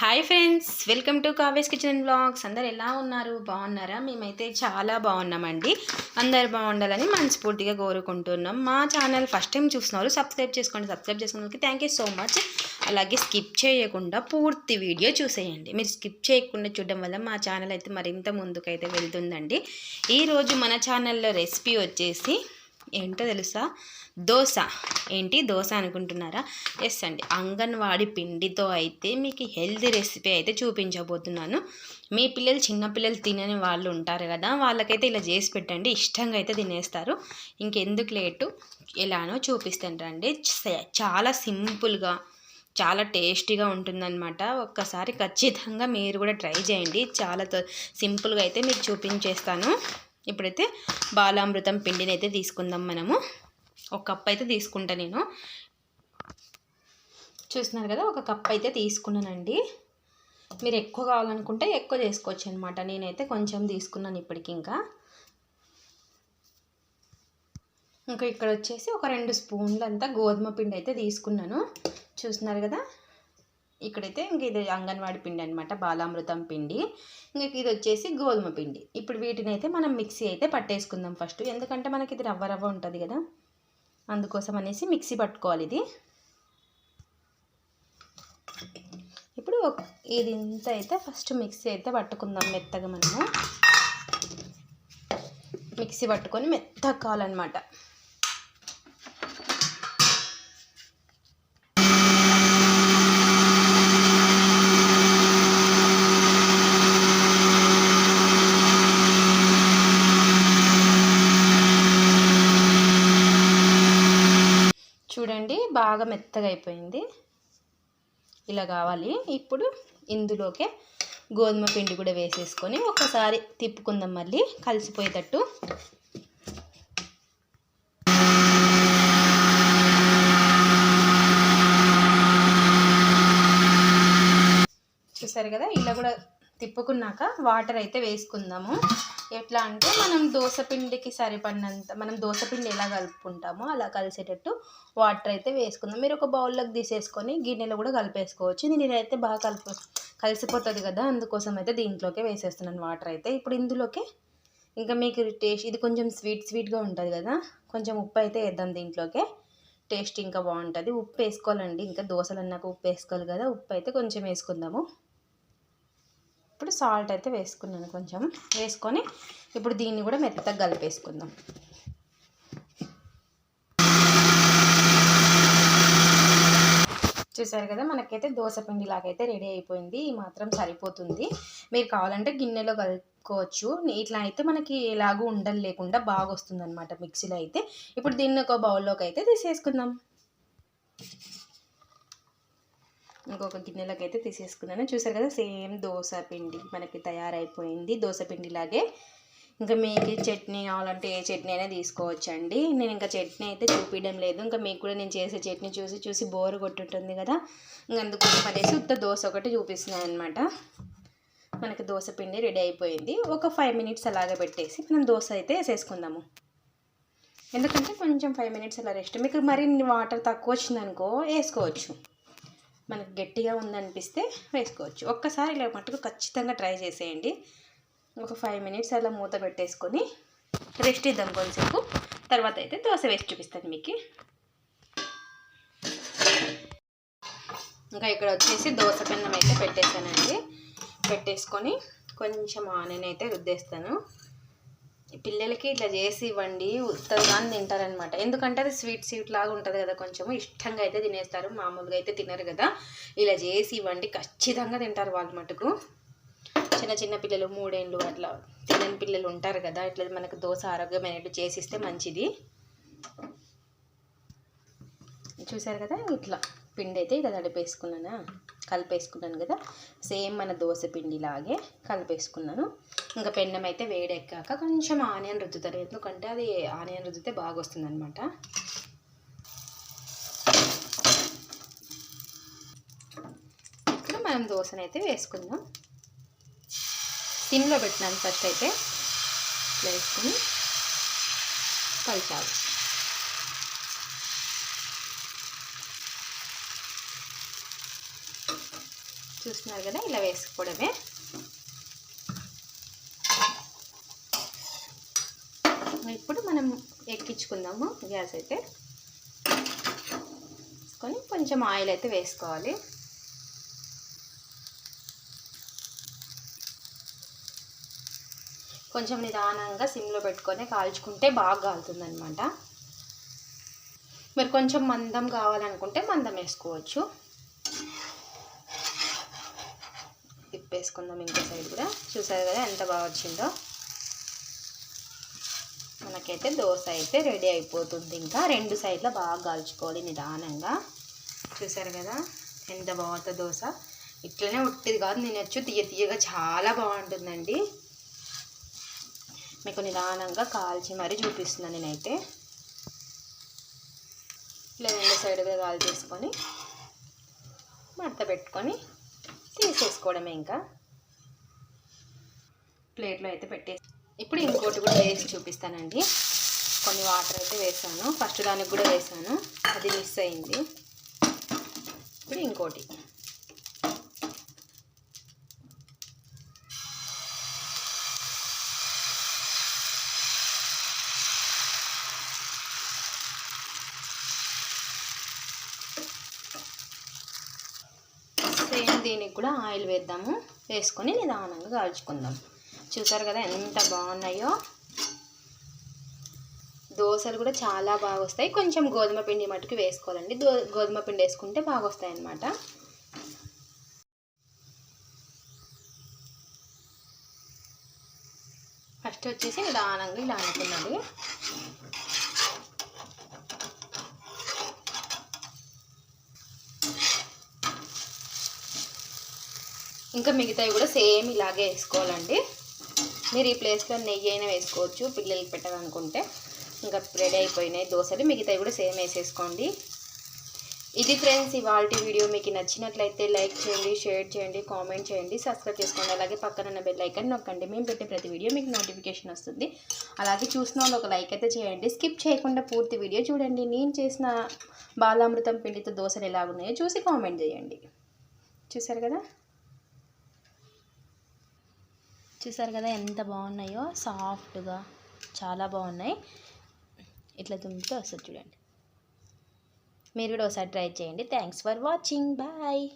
Hi friends welcome to Kaves kitchen blogs అందరు ఎలా ఉన్నారు? బాగున్నారా? మేమైతే చాలా బాగున్నామండి. అందరు బాగుండాలని మనస్ఫూర్తిగా కోరుకుంటున్నాం. మా ఛానల్ ఫస్ట్ టైం చూస్తున్నారు సబ్స్క్రైబ్ చేసుకోండి. సబ్స్క్రైబ్ చేసుకున్నందుకు థ్యాంక్ యూ సో మచ్ అలాగే స్కిప్ చేయకుండా పూర్తి వీడియో చూసేయండి. మీరు స్కిప్ చేయకుండా చూడడం వల్ల మా ఛానల్ అయితే మరింత ముందుకైతే వెళ్తుందండి. ఈరోజు మన ఛానల్లో రెసిపీ వచ్చేసి ఏంటో తెలుసా? దోశ. ఏంటి దోశ అనుకుంటున్నారా? ఎస్ అండి. అంగన్వాడి పిండితో అయితే మీకు హెల్తీ రెసిపీ అయితే చూపించబోతున్నాను. మీ పిల్లలు చిన్నపిల్లలు తినని వాళ్ళు ఉంటారు కదా వాళ్ళకైతే ఇలా చేసి పెట్టండి. ఇష్టంగా అయితే తినేస్తారు. ఇంకెందుకు లేటు? ఎలానో చూపిస్తాను రండి. చాలా సింపుల్గా చాలా టేస్టీగా ఉంటుందన్నమాట. ఒక్కసారి ఖచ్చితంగా మీరు కూడా ట్రై చేయండి. చాలా సింపుల్గా అయితే మీకు చూపించేస్తాను. ఇప్పుడైతే బాలామృతం పిండిని అయితే తీసుకుందాం మనము. ఒక కప్ అయితే తీసుకుంటా నేను. చూస్తున్నారు కదా ఒక కప్ అయితే తీసుకున్నానండి. మీరు ఎక్కువ కావాలనుకుంటే ఎక్కువ చేసుకోవచ్చు అనమాట నేనైతే కొంచెం తీసుకున్నాను ఇప్పటికి ఇంకా. ఇంకా ఇక్కడ వచ్చేసి ఒక రెండు స్పూన్లు అంతా గోధుమ పిండి అయితే తీసుకున్నాను. చూస్తున్నారు కదా ఇక్కడైతే ఇంక ఇది అంగన్వాడి పిండి అనమాట బాలామృతం పిండి. ఇంక ఇది వచ్చేసి గోధుమ పిండి. ఇప్పుడు వీటిని అయితే మనం మిక్సీ అయితే పట్టేసుకుందాం ఫస్ట్. ఎందుకంటే మనకి ఇది రవ్వ రవ్వ ఉంటుంది కదా. అందుకోసం అనేసి మిక్సీ పట్టుకోవాలి ఇది. ఇప్పుడు ఒక- ఇది ఇంత అయితే ఫస్ట్ మిక్సీ అయితే పట్టుకుందాం మెత్తగా మనము. మిక్సీ పట్టుకొని మెత్తగా కావాలన్నమాట. చూడండి బాగా మెత్తగా అయిపోయింది. ఇలా కావాలి. ఇప్పుడు ఇందులోకే గోధుమ పిండి కూడా వేసేసుకొని ఒకసారి తిప్పుకుందాం మళ్ళీ. కలిసిపోయేటట్టు. చూసారు కదా ఇలా కూడా తిప్పుకున్నాక వాటర్ అయితే వేసుకుందాము. ఎట్లా అంటే మనం దోశ పిండికి సరిపడినంత మనం దోశపిండి ఎలా కలుపుకుంటామో అలా కలిసేటట్టు వాటర్ అయితే వేసుకుందాం. మీరు ఒక బౌల్లోకి తీసేసుకొని గిన్నెలో కూడా కలిపేసుకోవచ్చు. నేను ఇదైతే బాగా కలుపు కలిసిపోతుంది కదా అందుకోసం అయితే దీంట్లోకే వేసేస్తున్నాను వాటర్ అయితే. ఇప్పుడు ఇందులోకే ఇంకా మీకు టేస్ట్ ఇది కొంచెం స్వీట్ స్వీట్గా ఉంటుంది కదా కొంచెం ఉప్పు అయితే వేద్దాం దీంట్లోకే. టేస్ట్ ఇంకా బాగుంటుంది. ఉప్పు వేసుకోవాలండి. ఇంకా దోశలు అన్నాక ఉప్పు వేసుకోవాలి కదా ఉప్పు అయితే కొంచెం వేసుకుందాము. ఇప్పుడు సాల్ట్ అయితే వేసుకున్నాను కొంచెం. వేసుకొని ఇప్పుడు దీన్ని కూడా మెత్తగా కలిపేసుకుందాం. చూసారు కదా మనకైతే దోశ పిండి లాగైతే రెడీ అయిపోయింది. ఈ మాత్రం సరిపోతుంది. మీరు కావాలంటే గిన్నెలో కలుపుకోవచ్చు. ఇట్లా అయితే మనకి ఎలాగూ ఉండలు లేకుండా బాగా వస్తుంది అనమాట మిక్సీలో అయితే. ఇప్పుడు దీన్ని ఒక బౌల్లోకి అయితే తీసేసుకుందాం. ఇంకొక గిన్నెలోకి అయితే తీసేసుకున్నాను. చూసారు కదా సేమ్ దోశ పిండి మనకి తయారైపోయింది. దోశ పిండి లాగే ఇంకా మీకు చట్నీ కావాలంటే ఏ చట్నీ అయినా తీసుకోవచ్చండి. నేను ఇంకా చట్నీ అయితే చూపించడం లేదు. ఇంకా మీకు కూడా నేను చేసే చట్నీ చూసి చూసి బోర్ కొట్టుంటుంది కదా. ఇంకా అందుకోసం అనేసి ఉత్త దోశ ఒకటి చూపిస్తున్నాను అనమాట మనకి దోశ పిండి రెడీ అయిపోయింది. ఒక ఫైవ్ మినిట్స్ అలాగే పెట్టేసి మనం దోశ అయితే వేసేసుకుందాము. ఎందుకంటే కొంచెం ఫైవ్ మినిట్స్ అలా రెస్ట్. మీకు మరి వాటర్ తక్కువ వచ్చిందనుకో వేసుకోవచ్చు. మనకు గట్టిగా ఉందనిపిస్తే వేసుకోవచ్చు. ఒక్కసారి ఇలా మటుకు ఖచ్చితంగా ట్రై చేసేయండి. ఒక ఫైవ్ మినిట్స్ అలా మూత పెట్టేసుకొని రెస్ట్ ఇద్దాం కొంచెంసేపు. తర్వాత అయితే దోశ వేసి చూపిస్తాను మీకు. ఇంకా ఇక్కడ వచ్చేసి దోశ పెన్నం అయితే పెట్టేశానండి. పెట్టేసుకొని కొంచెం ఆనియన్ అయితే రుద్దేస్తాను. పిల్లలకి ఇట్లా చేసి ఇవ్వండి ఉత్తగా తింటారనమాట ఎందుకంటే అది స్వీట్ స్వీట్ లాగా ఉంటుంది కదా కొంచెం ఇష్టంగా అయితే తినేస్తారు మామూలుగా అయితే తినరు కదా. ఇలా చేసి ఇవ్వండి ఖచ్చితంగా తింటారు వాళ్ళ మటుకు. చిన్న చిన్న పిల్లలు మూడేళ్ళు అట్లా తినని పిల్లలు ఉంటారు కదా. ఇట్లా మనకు దోశ ఆరోగ్యమైనట్టు చేసిస్తే మంచిది. చూసారు కదా ఇట్లా పిండి అయితే ఇలా తడిపేసుకున్నానా? కలిపేసుకున్నాను కదా సేమ్ మన దోశ పిండి లాగే కలిపేసుకున్నాను. ఇంకా పెన్నం అయితే వేడెక్కాక కొంచెం ఆనియన్ రుద్దుతారు. ఎందుకంటే అది ఆనియన్ రుద్దితే బాగా వస్తుంది అనమాట ఇప్పుడు మనం దోశనైతే అయితే వేసుకుందాం. సిమ్లో పెట్టినాను ఫస్ట్ అయితే. వేసుకుని కలిపాలి చూస్తున్నారు కదా ఇలా వేసుకోవడమే. ఇప్పుడు మనం ఎక్కించుకుందాము గ్యాస్ అయితే. వేసుకొని కొంచెం ఆయిల్ అయితే వేసుకోవాలి. కొంచెం నిదానంగా సిమ్లో పెట్టుకొని కాల్చుకుంటే బాగా కాలుతుంది అనమాట మీరు కొంచెం మందం కావాలనుకుంటే మందం వేసుకోవచ్చు. వేసుకుందాం ఇంకో సైడ్ కూడా. చూసారు కదా ఎంత బాగా వచ్చిందో. మనకైతే దోశ అయితే రెడీ అయిపోతుంది ఇంకా. రెండు సైడ్లో బాగా కాల్చుకోవాలి నిదానంగా. చూసారు కదా ఎంత బాగుంటుందో దోశ. ఇట్లనే ఉట్టిది కాదు తినొచ్చు. తీయ తీయగా చాలా బాగుంటుందండి. మీకు నిదానంగా కాల్చి మరీ చూపిస్తున్నాను నేనైతే. ఇట్లా రెండు సైడ్గా కాల్ చేసుకొని మడత పెట్టుకొని తీసేసుకోవడమే ఇంకా. ప్లేట్లో అయితే పెట్టేసి ఇప్పుడు ఇంకోటి కూడా వేసి చూపిస్తానండి. కొన్ని వాటర్ అయితే వేసాను. ఫస్ట్ దానికి కూడా వేసాను. అది మిస్ అయింది. ఇప్పుడు ఇంకోటి. సేమ్ దీనికి కూడా ఆయిల్ వేద్దాము. వేసుకొని నిదానంగా కాల్చుకుందాం. చూసారు కదా ఎంత బాగున్నాయో. దోశలు కూడా చాలా బాగా వస్తాయి. కొంచెం గోధుమ పిండి మటుకు వేసుకోవాలండి. దో గోధుమ పిండి వేసుకుంటే బాగా వస్తాయి అన్నమాట ఫస్ట్ వచ్చేసి నిదానంగా ఇలా అనుకున్నది ఇంకా మిగతావి కూడా సేమ్ ఇలాగే వేసుకోవాలండి. మీరు ఈ ప్లేస్లో నెయ్యి అయినా వేసుకోవచ్చు పిల్లలకి పెట్టాలనుకుంటే. ఇంకా రెడీ అయిపోయినాయి దోశలు మిగతావి కూడా సేమ్ వేసేసుకోండి. ఇది ఫ్రెండ్స్ ఇవాళ వీడియో మీకు నచ్చినట్లయితే లైక్ చేయండి షేర్ చేయండి కామెంట్ చేయండి సబ్స్క్రైబ్ చేసుకోండి. అలాగే పక్కన ఉన్న బెల్ ఐకన్ నొక్కండి. మేము పెట్టే ప్రతి వీడియో మీకు నోటిఫికేషన్ వస్తుంది. అలాగే చూసిన వాళ్ళు ఒక లైక్ అయితే చేయండి. స్కిప్ చేయకుండా పూర్తి వీడియో చూడండి. నేను చేసిన బాలామృతం పిండితో దోశలు ఎలాగున్నాయో చూసి కామెంట్ చేయండి. చూసారు కదా? చూసారు కదా ఎంత బాగున్నాయో? సాఫ్ట్గా చాలా బాగున్నాయి. ఇట్లా తుమ్మితే వస్తుంది చూడండి. మీరు కూడా ఒకసారి ట్రై చేయండి. Thanks for watching bye